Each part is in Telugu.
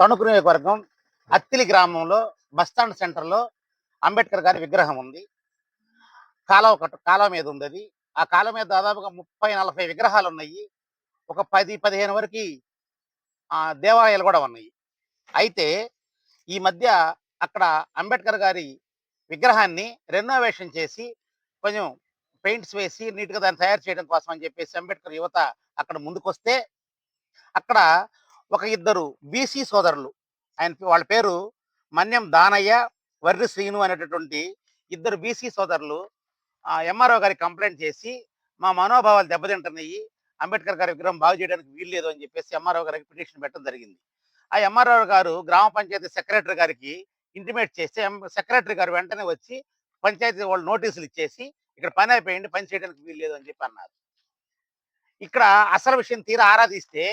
తణుకు నియోజకవర్గం అత్తిలి గ్రామంలో బస్టాండ్ సెంటర్లో అంబేద్కర్ గారి విగ్రహం ఉంది. కాలువ కట్టు కాలువ మీద ఉంది అది. ఆ కాలువ మీద దాదాపుగా ముప్పై నలభై విగ్రహాలు ఉన్నాయి. ఒక పది పదిహేను వరకు దేవాలయాలు కూడా ఉన్నాయి. అయితే ఈ మధ్య అక్కడ అంబేద్కర్ గారి విగ్రహాన్ని రెనోవేషన్ చేసి కొంచెం పెయింట్స్ వేసి నీట్గా దాన్ని తయారు చేయడం కోసం అని చెప్పేసి అంబేద్కర్ యువత అక్కడ ముందుకొస్తే అక్కడ ఒక ఇద్దరు బీసీ సోదరులు. ఆయన వాళ్ళ పేరు మన్యం దానయ్య వర్రి శ్రీను అనేటటువంటి ఇద్దరు బీసీ సోదరులు. ఎంఆర్ఓ గారికి కంప్లైంట్ చేసి మా మనోభావాలు దెబ్బతింటున్నాయి. అంబేద్కర్ గారి విగ్రహం బాగు చేయడానికి వీల్లేదు అని చెప్పేసి ఎంఆర్ఓ గారికి పిటిషన్ పెట్టడం జరిగింది. ఆ ఎంఆర్ఓ గారు గ్రామ పంచాయతీ సెక్రటరీ గారికి ఇంటిమేట్ చేస్తే సెక్రటరీ గారు వెంటనే వచ్చి పంచాయతీ వాళ్ళు నోటీసులు ఇచ్చేసి ఇక్కడ పని అయిపోయింది పని చేయడానికి వీల్లేదు అని చెప్పి అన్నారు. ఇక్కడ అసలు విషయం తీరా ఆరాధిస్తే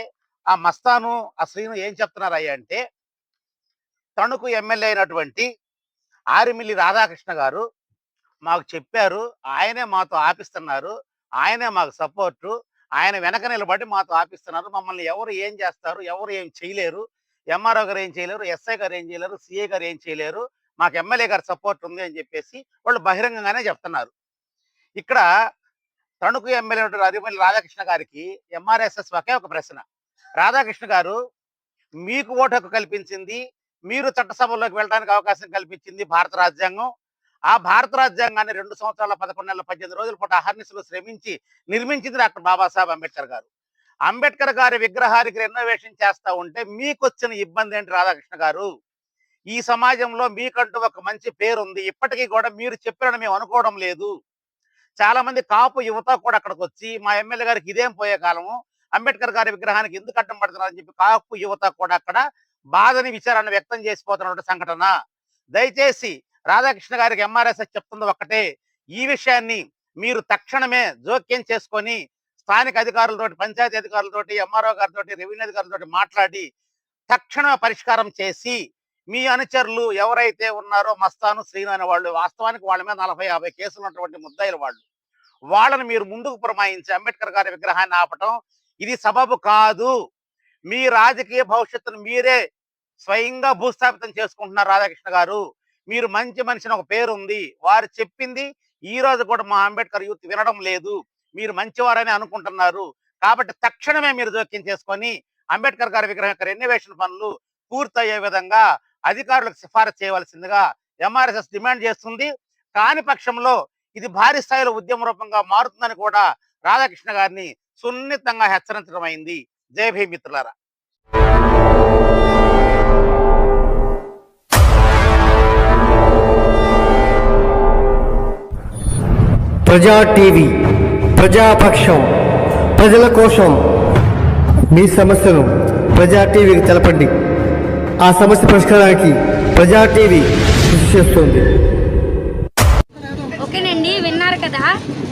ఆ మస్తాను ఆ శ్రీను ఏం చెప్తున్నారు అయ్యా అంటే తణుకు ఎమ్మెల్యే అయినటువంటి ఆరిమిల్లి రాధాకృష్ణ గారు మాకు చెప్పారు ఆయనే మాతో ఆపిస్తున్నారు ఆయనే మాకు సపోర్టు ఆయన వెనక నిలబడి మాతో ఆపిస్తున్నారు మమ్మల్ని ఎవరు ఏం చేస్తారు ఎవరు ఏం చేయలేరు ఎంఆర్ఓ గారు ఏం చేయలేరు ఎస్ఐ గారు ఏం చేయలేరు సిఐ గారు ఏం చేయలేరు మాకు ఎమ్మెల్యే గారి సపోర్ట్ ఉంది అని చెప్పేసి వాళ్ళు బహిరంగంగానే చెప్తున్నారు. ఇక్కడ తణుకు ఎమ్మెల్యే అరిమల్లి రాధాకృష్ణ గారికి ఎంఆర్ఎస్ఎస్ ఒకే ఒక ప్రశ్న. రాధాకృష్ణ గారు మీకు ఓటు హక్కు కల్పించింది మీరు చట్టసభలోకి వెళ్ళడానికి అవకాశం కల్పించింది భారత రాజ్యాంగం. ఆ భారత రాజ్యాంగాన్ని రెండు సంవత్సరాల పదకొండు నెలల పద్దెనిమిది రోజుల పాటు అహర్నిశలు శ్రమించి నిర్మించింది డాక్టర్ బాబాసాహెబ్ అంబేద్కర్ గారు. అంబేద్కర్ గారి విగ్రహానికి రెనోవేషన్ చేస్తా ఉంటే మీకు వచ్చిన ఇబ్బంది ఏంటి రాధాకృష్ణ గారు? ఈ సమాజంలో మీకంటూ ఒక మంచి పేరు ఉంది ఇప్పటికీ కూడా మీరు చెప్పారని మేము అనుకోవడం లేదు. చాలా మంది కాపు యువత కూడా అక్కడికి వచ్చి మా ఎమ్మెల్యే గారికి ఇదేం పోయే కాలము? అంబేద్కర్ గారి విగ్రహానికి ఎందుకు అడ్డం పడుతున్నారని చెప్పి కాపు యువత కూడా అక్కడ బాధని విచారాన్ని వ్యక్తం చేసిపోతున్న సంఘటన. దయచేసి రాధాకృష్ణ గారికి ఎంఆర్ఎస్ఎస్ చెప్తుంది ఒక్కటే. ఈ విషయాన్ని మీరు తక్షణమే జోక్యం చేసుకొని స్థానిక అధికారులతోటి పంచాయతీ అధికారులతోటి ఎంఆర్ఓ గారితో రెవెన్యూ అధికారులతో మాట్లాడి తక్షణమే పరిష్కారం చేసి మీ అనుచరులు ఎవరైతే ఉన్నారో మస్తాను శ్రీను అనే వాళ్ళు వాస్తవానికి వాళ్ళ మీద నలభై యాభై కేసులు ఉన్నటువంటి ముద్దాయిలు వాళ్ళు. వాళ్ళని మీరు ముందుకు పురమాయించి అంబేద్కర్ గారి విగ్రహాన్ని ఆపటం ఇది సబబు కాదు. మీ రాజకీయ భవిష్యత్తును మీరే స్వయంగా భూస్థాపితం చేసుకుంటున్నారు రాధాకృష్ణ గారు. మీరు మంచి మనిషిని ఒక పేరు ఉంది వారు చెప్పింది ఈ రోజు కూడా మా అంబేద్కర్ యూత్ వినడం లేదు. మీరు మంచివారని అనుకుంటున్నారు. కాబట్టి తక్షణమే మీరు జోక్యం చేసుకొని అంబేద్కర్ గారి విగ్రహం యొక్క రెన్యువేషన్ పనులు పూర్తయ్యే విధంగా అధికారులకు సిఫారసు చేయవలసిందిగా ఎంఆర్ఎస్ఎస్ డిమాండ్ చేస్తుంది. కాని పక్షంలో ఇది భారీ స్థాయిలో ఉద్యమ రూపంగా మారుతుందని కూడా రాధాకృష్ణ గారిని సున్నితంగా హెచ్చరించడం అయింది జై మిత్రులారా. ప్రజా టీవీ ప్రజాపక్షం ప్రజల కోసం మీ సమస్యను ప్రజా టీవీకి తెలపండి. ఆ సమస్య పరిష్కారానికి ప్రజా టీవీ కృషి చేస్తుంది. ఓకేనండి విన్నారు కదా.